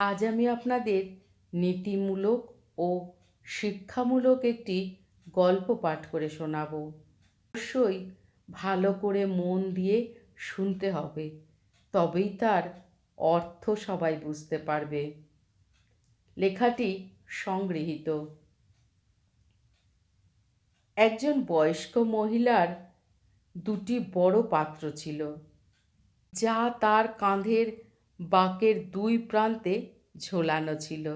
আজ আমি আপনাদের নীতিমূলক ও শিক্ষামূলক একটি গল্প পাঠ করে শোনাব। অবশ্যই ভালো করে মন দিয়ে শুনতে হবে, তবেই তার অর্থ সবাই বুঝতে পারবে। লেখাটি সংগৃহীত। একজন বয়স্ক মহিলার দুটি বড় পাত্র ছিল, যা তার কাঁধের বাঁকের দুই প্রান্তে ঝোলানো ছিল।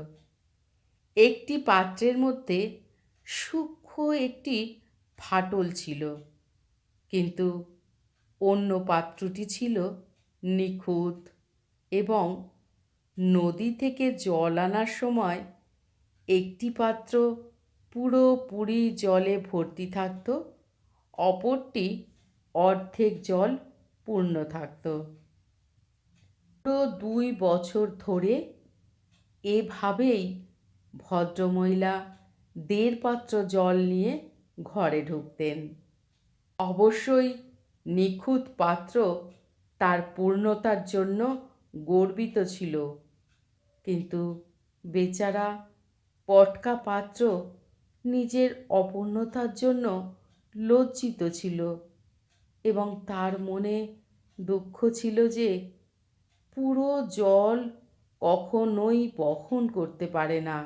একটি পাত্রের মধ্যে সূক্ষ্ম একটি ফাটল ছিল, কিন্তু অন্য পাত্রটি ছিল নিখুঁত এবং নদী থেকে জল আনার সময় একটি পাত্র পুরোপুরি জলে ভর্তি থাকত, অপরটি অর্ধেক জল পূর্ণ থাকত। পুরো দুই বছর ধরে এভাবেই ভদ্রমহিলা দেড় পাত্র জল নিয়ে ঘরে ঢুকতেন। অবশ্যই নিখুঁত পাত্র তার পূর্ণতার জন্য গর্বিত ছিল। কিন্তু বেচারা পটকা পাত্র নিজের অপূর্ণতার জন্য লজ্জিত ছিল এবং তার মনে দুঃখ ছিল যে পুরো জল কখনোই বহন করতে পারে না।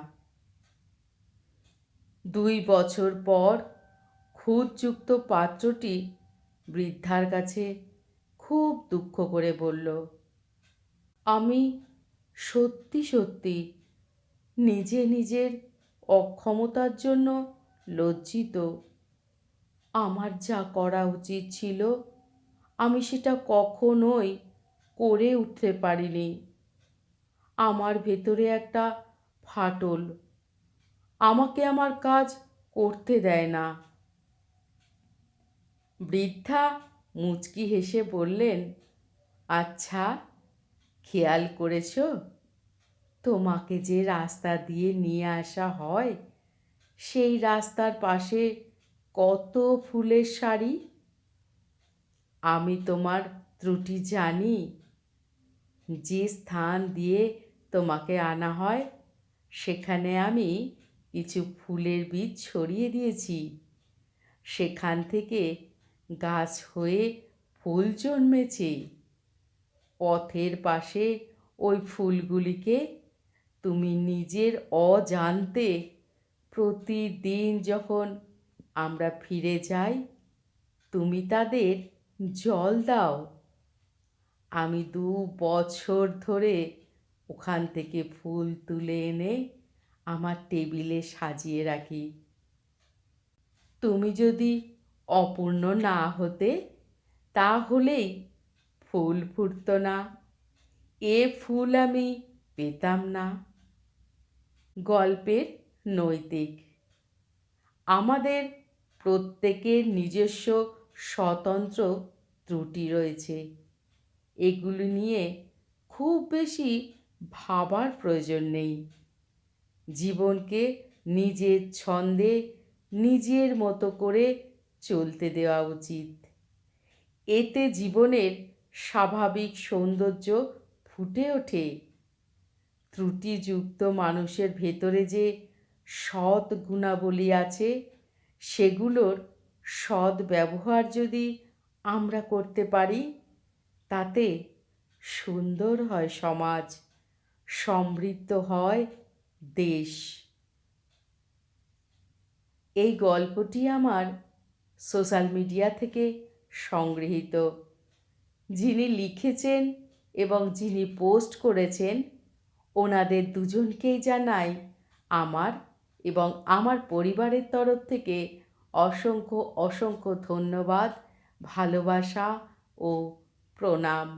দুই বছর পর খুদযুক্ত পাত্রটি বৃদ্ধার কাছে খুব দুঃখ করে বলল, আমি সত্যি সত্যি নিজে নিজের অক্ষমতার জন্য লজ্জিত। আমার যা করা উচিত ছিল, আমি সেটা কখনোই করে উঠতে পারিনি। আমার ভেতরে একটা ফাটল। আমাকে আমার কাজ করতে দেয় না। বৃদ্ধা মুচকি হেসে বললেন আচ্ছা খেয়াল করেছ? তোমাকে যে রাস্তা দিয়ে নিয়ে আসা হয়, সেই রাস্তার পাশে কত ফুলের শাড়ি? আমি তোমার ত্রুটি জানি যে স্থান দিয়ে তোমাকে আনা হয়, সেখানে আমি কিছু ফুলের বীজ ছড়িয়ে দিয়েছি। সেখান থেকে গাছ হয়ে ফুল জন্মেছে। পথের পাশে ওই ফুলগুলিকে তুমি নিজের অজান্তে প্রতিদিন যখন আমরা ফিরে যাই, তুমি তাদের জল দাও। আমি দু বছর ধরে ওখান থেকে ফুল তুলে এনে আমার টেবিলে সাজিয়ে রাখি। তুমি যদি অপূর্ণ না হতে, তাহলেই ফুল ফুটত না। এ ফুল আমি পেতাম না। গল্পের নৈতিক। আমাদের প্রত্যেকের নিজস্ব স্বতন্ত্র ত্রুটি রয়েছে। এগুলি নিয়ে খুব বেশি ভাবার প্রয়োজন নেই। জীবনকে নিজের ছন্দে নিজের মতো করে চলতে দেওয়া উচিত। এতে জীবনের স্বাভাবিক সৌন্দর্য ফুটে ওঠে। ত্রুটিযুক্ত মানুষের ভেতরে যে সৎ গুণাবলী আছে, সেগুলোর সৎ ব্যবহার যদি আমরা করতে পারি তাতে সুন্দর হয় সমাজ, সমৃদ্ধ হয় দেশ। এই গল্পটি আমার সোশ্যাল মিডিয়া থেকে সংগৃহীত। যিনি লিখেছেন এবং যিনি পোস্ট করেছেন, ওনাদের দুজনকেই জানাই আমার এবং আমার পরিবারের তরফ থেকে অসংখ্য অসংখ্য ধন্যবাদ, ভালোবাসা ও প্রণাম।